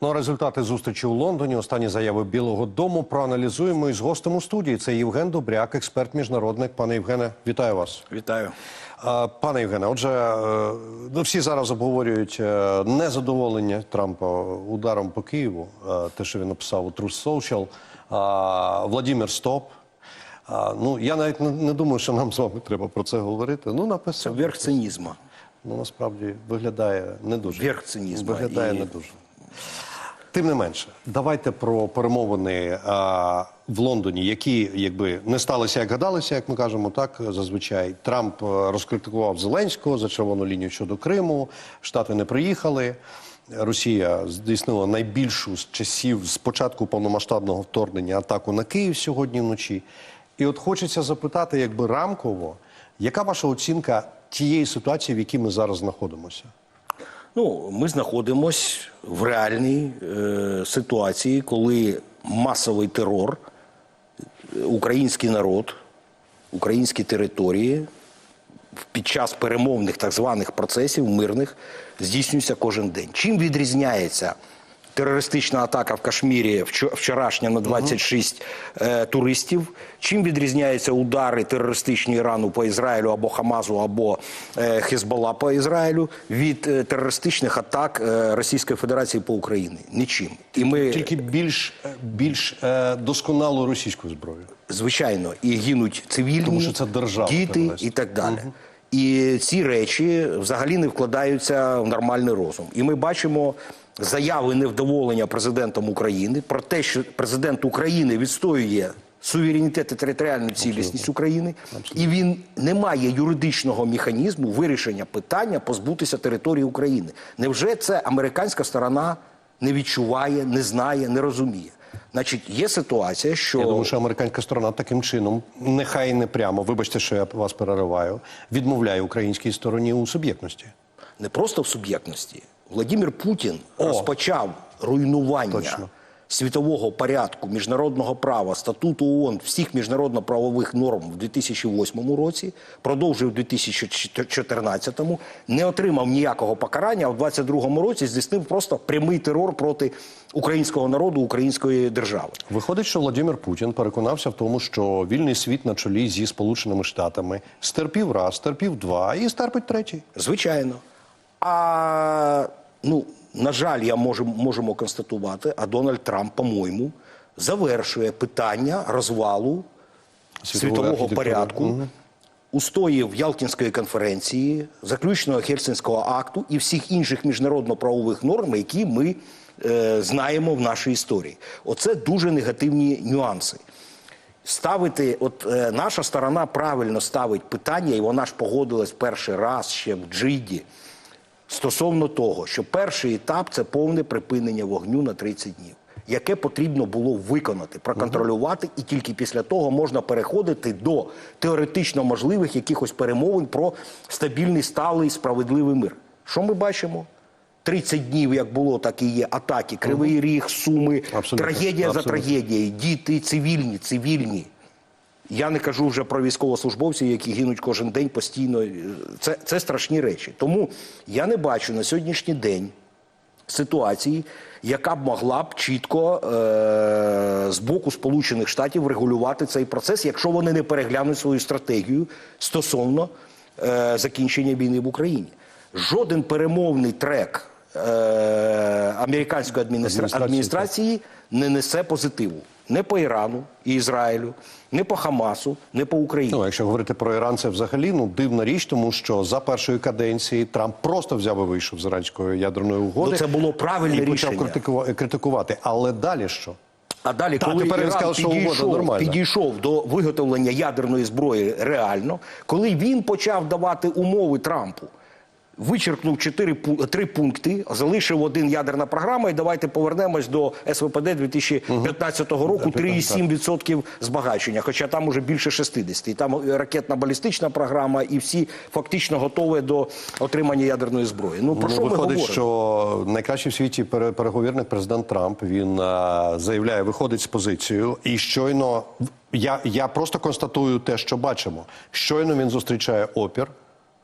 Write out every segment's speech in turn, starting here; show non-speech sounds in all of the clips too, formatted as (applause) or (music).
Ну, а результати зустрічі у Лондоні. Останні заяви Білого Дому проаналізуємо із гостем у студії. Це Євген Добряк, експерт міжнародник. Пане Євгене, вітаю вас. Вітаю. Пане Євгене, отже, е, ну, всі зараз обговорюють е, незадоволення Трампа ударом по Києву, е, те, що він написав у Truth Social. Владимир Стоп. Ну, я навіть не, думаю, що нам з вами треба про це говорити. Ну, Це написав. верх цинізму. Ну, насправді виглядає не дуже. Верх цинізму. Виглядає І- не дуже. Тим не менше, давайте про перемовини а, в Лондоні, які якби не сталися, як гадалося, як ми кажемо, так зазвичай Трамп е, розкритикував Зеленського за червону лінію щодо Криму. Штати не приїхали. Росія здійснила найбільшу з часів з початку повномасштабного вторгнення атаку на Київ сьогодні вночі. І от хочеться запитати, якби рамково, яка ваша оцінка тієї ситуації, в якій ми зараз знаходимося? Ну, ми знаходимося в реальній е, ситуації, коли масовий терор, е, український народ, українські території під час перемовних так званих процесів мирних здійснюється кожен день. Чим відрізняється терористична атака в Кашмірі вчо- вчорашня на 26 е, туристів? Чим відрізняються удари терористичні Ірану по Ізраїлю або Хамазу, або е, Хезбола по Ізраїлю від е, терористичних атак е, Російської Федерації по Україні? Нічим. І ми Тільки більш, е, більш е, досконалу російську зброю. звичайно, і гинуть цивільні, Тому що це держава, діти терористи. і так далі. І ці речі взагалі не вкладаються в нормальний розум. І ми бачимо заяви невдоволення президентом України про те, що президент України відстоює суверенітет і територіальну цілісність України, і він не має юридичного механізму вирішення питання позбутися території України. Невже це американська сторона не відчуває, не знає, не розуміє? Значить, є ситуація, що Я думаю, що американська сторона таким чином, нехай не прямо, вибачте, що я вас перериваю, відмовляє українській стороні у суб'єктності. не просто в суб'єктності. Владимир Путін розпочав руйнування Точно. світового порядку, міжнародного права, статуту ООН, всіх міжнародно-правових норм в 2008 році, продовжив у 2014, не отримав ніякого покарання, а в 2022 році здійснив просто прямий терор проти українського народу, української держави. Виходить, що Владимир Путін переконався в тому, що вільний світ на чолі зі Сполученими Штатами стерпів раз, стерпів два і стерпить третій. Звичайно. А ну, на жаль, я можу, можемо констатувати, а Дональд Трамп, по-моєму, завершує питання розвалу світового архітектури. порядку, устоїв Ялтинської конференції, заключного Хельсинського акту і всіх інших міжнародно-правових норм, які ми е, знаємо в нашій історії. Оце дуже негативні нюанси. Ставити, от е, наша сторона правильно ставить питання, і вона ж погодилась перший раз ще в Джиді стосовно того, що перший етап це повне припинення вогню на 30 днів, яке потрібно було виконати, проконтролювати, і тільки після того можна переходити до теоретично можливих якихось перемовин про стабільний, сталий, справедливий мир. Що ми бачимо? 30 днів, як було, так і є атаки, кривий ріг, суми, Абсолютно. трагедія Абсолютно. за трагедією, діти цивільні, цивільні. Я не кажу вже про військовослужбовців, які гинуть кожен день постійно. Це, це страшні речі. Тому я не бачу на сьогоднішній день ситуації, яка б могла б чітко е- з боку Сполучених Штатів регулювати цей процес, якщо вони не переглянуть свою стратегію стосовно е- закінчення війни в Україні. Жоден перемовний трек е- американської адміністра- Адміністрації, не несе позитиву. Не по Ірану і Ізраїлю, не по Хамасу, не по Україні. Ну, якщо говорити про Іран, це взагалі ну дивна річ, тому що за першої каденції Трамп просто взяв і вийшов з іранської ядерної угоди. Ну, це було правильне і почав рішення. критикува- критикувати. Але далі що? А далі, Та, коли тепер Іран сказав, що підійшов, підійшов до виготовлення ядерної зброї реально, коли він почав давати умови Трампу, вичеркнув чотири три пункти, залишив один ядерна програма, і давайте повернемось до СВПД 2015 року 3,7% збагачення, хоча там уже більше 60. І там ракетна балістична програма, і всі фактично готові до отримання ядерної зброї. Ну про ну, що ми виходить, говоримо? що найкращий в світі пере- переговірник президент Трамп він а, заявляє, виходить з позицією, і щойно я, я просто констатую те, що бачимо. Щойно він зустрічає опір.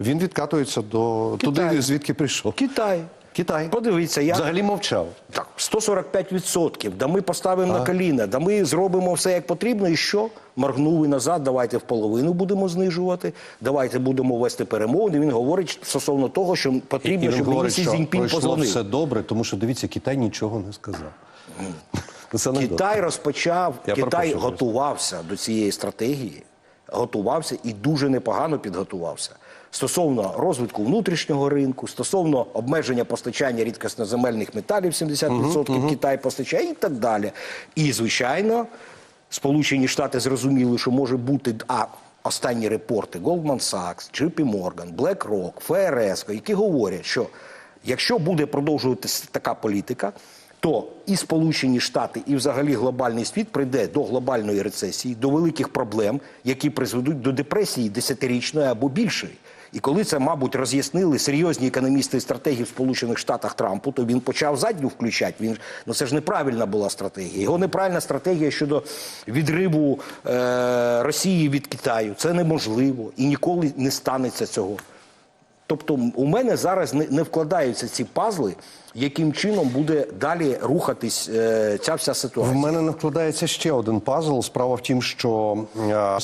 Він відкатується до Китай. туди, звідки прийшов. Китай. Китай. Подивіться, як Взагалі мовчав. так, 145%, да ми поставимо на коліна, да ми зробимо все як потрібно, і що? Моргнули назад, давайте в половину будемо знижувати, давайте будемо вести перемовини. Він говорить стосовно того, що потрібно, І щоб говорить, Сі що Цзіньпін позвонив. все добре, тому що дивіться, Китай нічого не сказав. Це анекдот. Китай розпочав, Я Китай готувався до цієї стратегії, готувався і дуже непогано підготувався. Стосовно розвитку внутрішнього ринку, стосовно обмеження постачання рідкосноземельних металів, 70% Китай постачає і так далі. І, звичайно, Сполучені Штати зрозуміли, що може бути а, останні репорти Goldman Sachs, JP Morgan, BlackRock, ФРС, які говорять, що якщо буде продовжуватися така політика, то і Сполучені Штати, і взагалі глобальний світ прийде до глобальної рецесії, до великих проблем, які призведуть до депресії десятирічної або більшої. І коли це, мабуть, роз'яснили серйозні економісти і стратегії в Сполучених Штатах Трампу, то він почав задню включати. Він ну це ж неправильна була стратегія. Його неправильна стратегія щодо відриву е, Росії від Китаю. Це неможливо і ніколи не станеться цього. Тобто, у мене зараз не, не вкладаються ці пазли, яким чином буде далі рухатись е, ця вся В ситуація. мене не вкладається ще один пазл. Справа в тім, що е,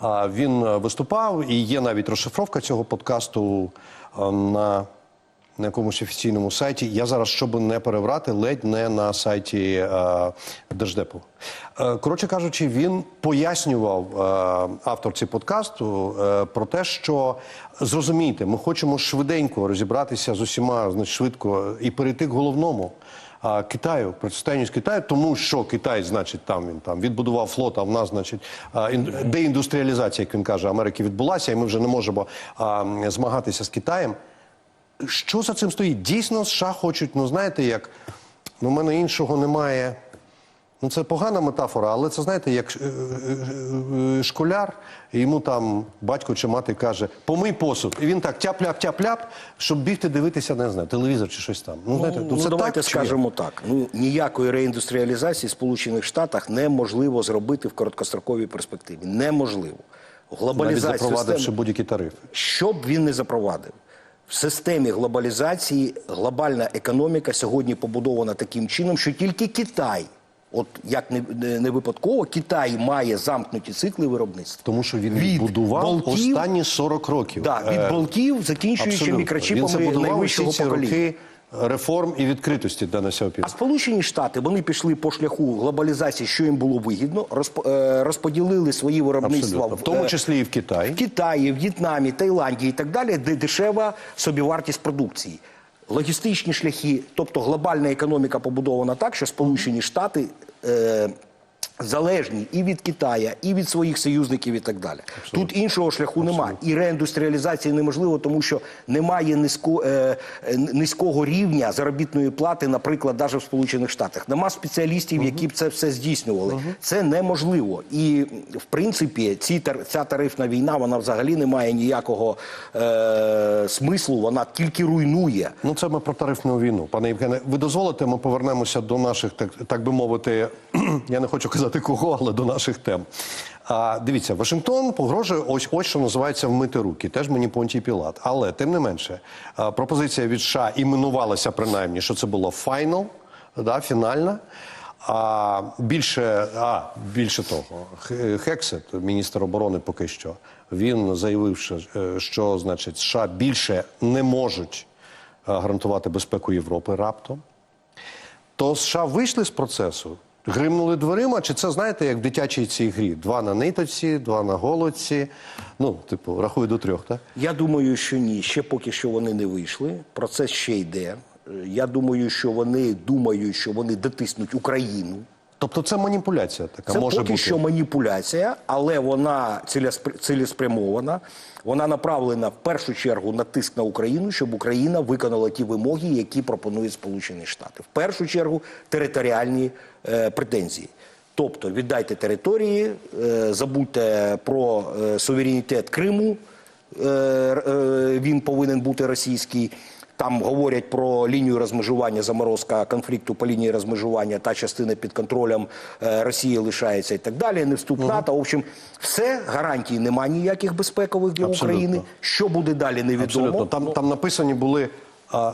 а, він е, виступав, і є навіть розшифровка цього подкасту е, на, на якомусь офіційному сайті. Я зараз, щоб не переврати, ледь не на сайті е, Держдепу. Е, коротше кажучи, він пояснював е, авторці подкасту е, про те, що зрозумійте, ми хочемо швиденько розібратися з усіма, значить, швидко і перейти к головному. Китаю, протистоянню з Китаю, тому що Китай, значить, там він там відбудував флот, а в нас, значить, деіндустріалізація, як він каже, Америки відбулася, і ми вже не можемо а, змагатися з Китаєм. Що за цим стоїть? Дійсно, США хочуть, ну знаєте, як ну, в мене іншого немає. Ну, це погана метафора, але це знаєте, як е, е, е, школяр, йому там батько чи мати каже, помий посуд. І він так тяп-ляп-тяп-ляп, щоб бігти дивитися, не знаю, телевізор чи щось там. Ну, знаєте, Ну, це давайте так, чи скажемо так. Ну ніякої реіндустріалізації в Сполучених Штатах неможливо зробити в короткостроковій перспективі. Неможливо. навіть Глобалізація запровадивши будь-які тарифи. що б він не запровадив. В системі глобалізації глобальна економіка сьогодні побудована таким чином, що тільки Китай, от як не, не, випадково, Китай має замкнуті цикли виробництва. Тому що він Від будував болтів- останні 40 років. Да, Е, від болтів, закінчуючи абсолютно. Він це будував найвищого ці покоління. роки реформ і відкритості для населення. А Сполучені Штати вони пішли по шляху глобалізації, що їм було вигідно, розп- е, розподілили свої виробництва Абсолютно. В тому е, числі і в Китаї. в Китаї, В'єтнамі, Таїланді і так далі, де дешева собівартість продукції. Логістичні шляхи, тобто глобальна економіка побудована так, що Сполучені Штати е, залежні і від Китая, і від своїх союзників, і так далі. Тут іншого шляху немає. І реіндустріалізація неможливо, тому що немає низько, е, низького рівня заробітної плати, наприклад, навіть в Сполучених Штатах. Нема спеціалістів, які б це все здійснювали. Це неможливо. І в принципі, ці ця тарифна війна вона взагалі не має ніякого е, смислу. Вона тільки руйнує. Ну, це ми про тарифну війну. Пане Євгене, ви дозволите, ми повернемося до наших, так, так би мовити, (clears throat) я не хочу казати кого, але до наших тем. А, дивіться, Вашингтон погрожує ось ось що називається вмити руки. Теж мені Понтій Пілат. Але тим не менше, пропозиція від США іменувалася принаймні, що це було файнал, да, фінальна. А більше, а більше того, Хексет, міністр оборони, поки що, він заявив, що, е, значить США більше не можуть е, гарантувати безпеку Європи раптом. То США вийшли з процесу, гримнули дверима, чи це знаєте, як в дитячій цій грі? Два на ниточці, два на голодці. Ну, типу, рахуй до трьох, так? Я думаю, що ні. Ще поки що вони не вийшли. Процес ще йде. Е, Я думаю, що вони думають, що вони дотиснуть Україну. Тобто це маніпуляція така Це може поки бути. що маніпуляція, але вона цілеспрямована. Вона направлена в першу чергу на тиск на Україну, щоб Україна виконала ті вимоги, які пропонують Сполучені Штати. В першу чергу територіальні е, претензії. Тобто віддайте території, е, забудьте про е, суверенітет Криму. Е, е, він повинен бути російський. Там говорять про лінію розмежування, заморозка конфлікту по лінії розмежування, та частина під контролем е, Росії лишається і так далі. Не вступ НАТО. В общем, все гарантій немає ніяких безпекових для Абсолютно. України. Що буде далі, невідомо. Абсолютно. Там, там написані були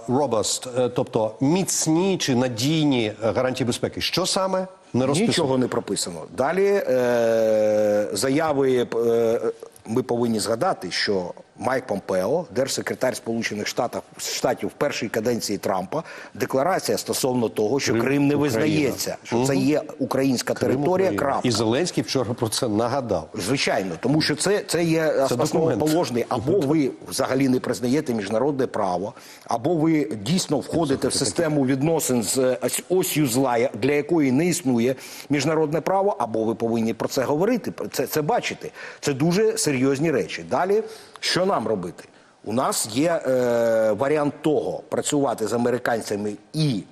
robust, е, тобто міцні чи надійні е, гарантії безпеки. Що саме не? Нічого не прописано. Далі е, заяви е, ми повинні згадати, що Майк Помпео, держсекретар Сполучених Штатів Штатів в першій каденції Трампа, декларація стосовно того, що Крим Крим, не Україна. визнається, що це є українська територія. Україна. Крапка. І Зеленський вчора про це нагадав. Звичайно, тому що це, це є документ. основоположний. Або ви взагалі не признаєте міжнародне право, або ви дійсно входите в систему відносин з ось- осью зла, для якої не існує міжнародне право, або ви повинні про це говорити, це, це бачити. Це дуже серйозні речі. Далі, що нам робити? У нас є е, варіант того працювати з американцями і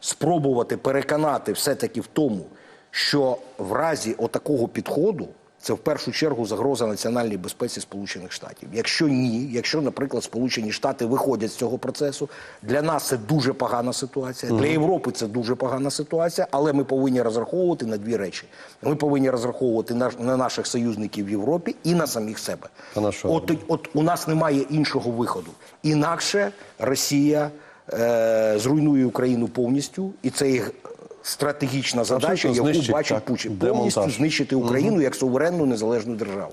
спробувати переконати все-таки в тому, що в разі отакого підходу це в першу чергу загроза національній безпеці Сполучених Штатів. Якщо ні, якщо, наприклад, Сполучені Штати виходять з цього процесу, для нас це дуже погана ситуація, для Європи це дуже погана ситуація, але ми повинні розраховувати на дві речі. Ми повинні розраховувати на, на наших союзників в Європі і на самих себе. От, от у нас немає іншого виходу. Інакше Росія е, зруйнує Україну повністю, і це їх стратегічна задача, яку знищить, бачить так, Путін. демонтаж. Повністю знищити Україну як суверенну незалежну державу.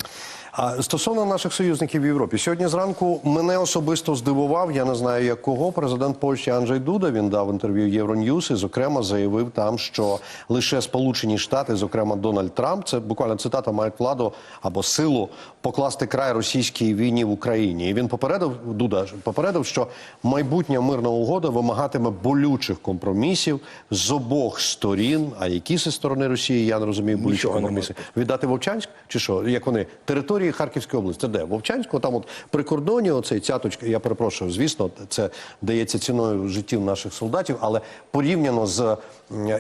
А стосовно наших союзників в Європі, сьогодні зранку мене особисто здивував. Я не знаю як кого. Президент Польщі Анджей Дуда він дав інтерв'ю Євроньюз і зокрема заявив там, що лише Сполучені Штати, зокрема Дональд Трамп, це буквально цитата, мають владу або силу покласти край російській війні в Україні. І він попередив Дуда попередив, що майбутня мирна угода вимагатиме болючих компромісів з обох сторін. А які зі сторони Росії я не розумію болючі компроміси. Віддати Вовчанськ чи що? Як вони території Харківської області? Це де? Вовчанську, там от при кордоні оцей цяточка. Я перепрошую, звісно, це дається ціною життів наших солдатів, але порівняно з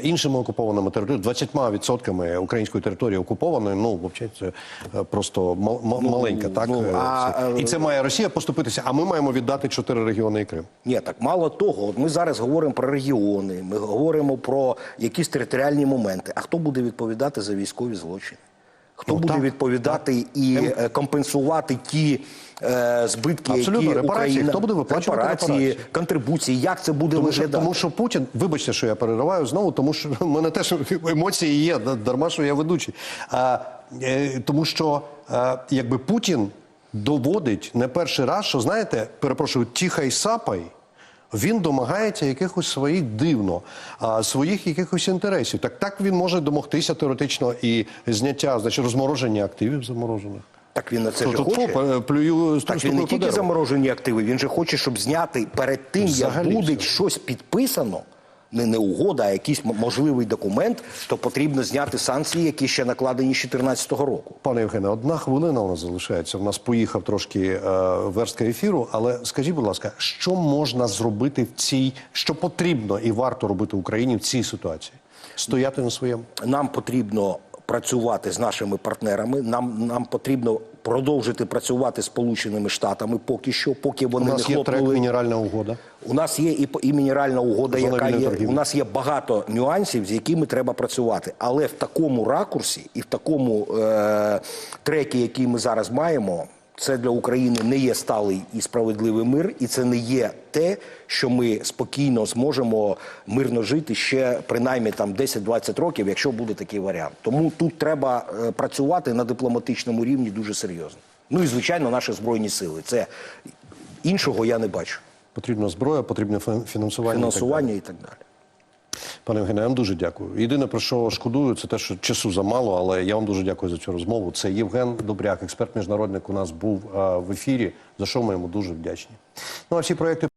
іншими окупованими територіями, 20% української території окупованої, ну вовчанськ це е, просто мал- ма- маленька, так ну, Е, а, і це має Росія поступитися. А ми маємо віддати чотири регіони і Крим. Ні, так мало того, ми зараз говоримо про регіони, ми говоримо про якісь територіальні моменти. А хто буде відповідати за військові злочини? Хто Ну, буде так, відповідати і е, компенсувати ті е, збитки, Абсолютно, які репарації. Україна Хто буде виплачувати репарації, репарації? контрибуції? Як це буде Тому що, виглядати? тому що Путін, вибачте, що я перериваю знову, тому що (laughs) в мене теж емоції є, дарма, що я ведучий. А, е, тому що е, якби Путін доводить не перший раз, що знаєте, перепрошую, тіхай сапай. Він домагається якихось своїх дивно, а, своїх якихось інтересів. Так так він може домогтися теоретично і зняття, значить, розмороження активів заморожених. Так він на це ж хоче. плюю Так він не тільки заморожені активи, він же хоче, щоб зняти перед тим, Взагалі як буде все. щось підписано, не, не угода, а якийсь можливий документ, то потрібно зняти санкції, які ще накладені з 2014 року. Пане Євгене, одна хвилина у нас залишається. У нас поїхав трошки е, верстка ефіру. Але скажіть, будь ласка, що можна зробити в цій, що потрібно і варто робити Україні в цій ситуації? Стояти на своєму? Нам потрібно працювати з нашими партнерами. Нам, нам потрібно продовжити працювати з Сполученими Штатами поки що, поки У вони не нас є трек мінеральна угода. У нас є і, і мінеральна угода, Зона яка є. торгівлі. У нас є багато нюансів, з якими треба працювати. Але в такому ракурсі і в такому е, трекі, який ми зараз маємо, це для України не є сталий і справедливий мир, і це не є те, що ми спокійно зможемо мирно жити ще принаймні там 10-20 років, якщо буде такий варіант. Тому тут треба е, працювати на дипломатичному рівні дуже серйозно. Ну і звичайно, наші збройні сили. Це іншого я не бачу. Потрібна зброя, потрібне фін- фінансування. і так далі. Фінансування і так далі. Пане Євгене, я вам дуже дякую. Єдине про що шкодую, це те, що часу замало, але я вам дуже дякую за цю розмову. Це Євген Добряк, експерт міжнародник. У нас був е, в ефірі. За що ми йому дуже вдячні. Ну а всі проекти.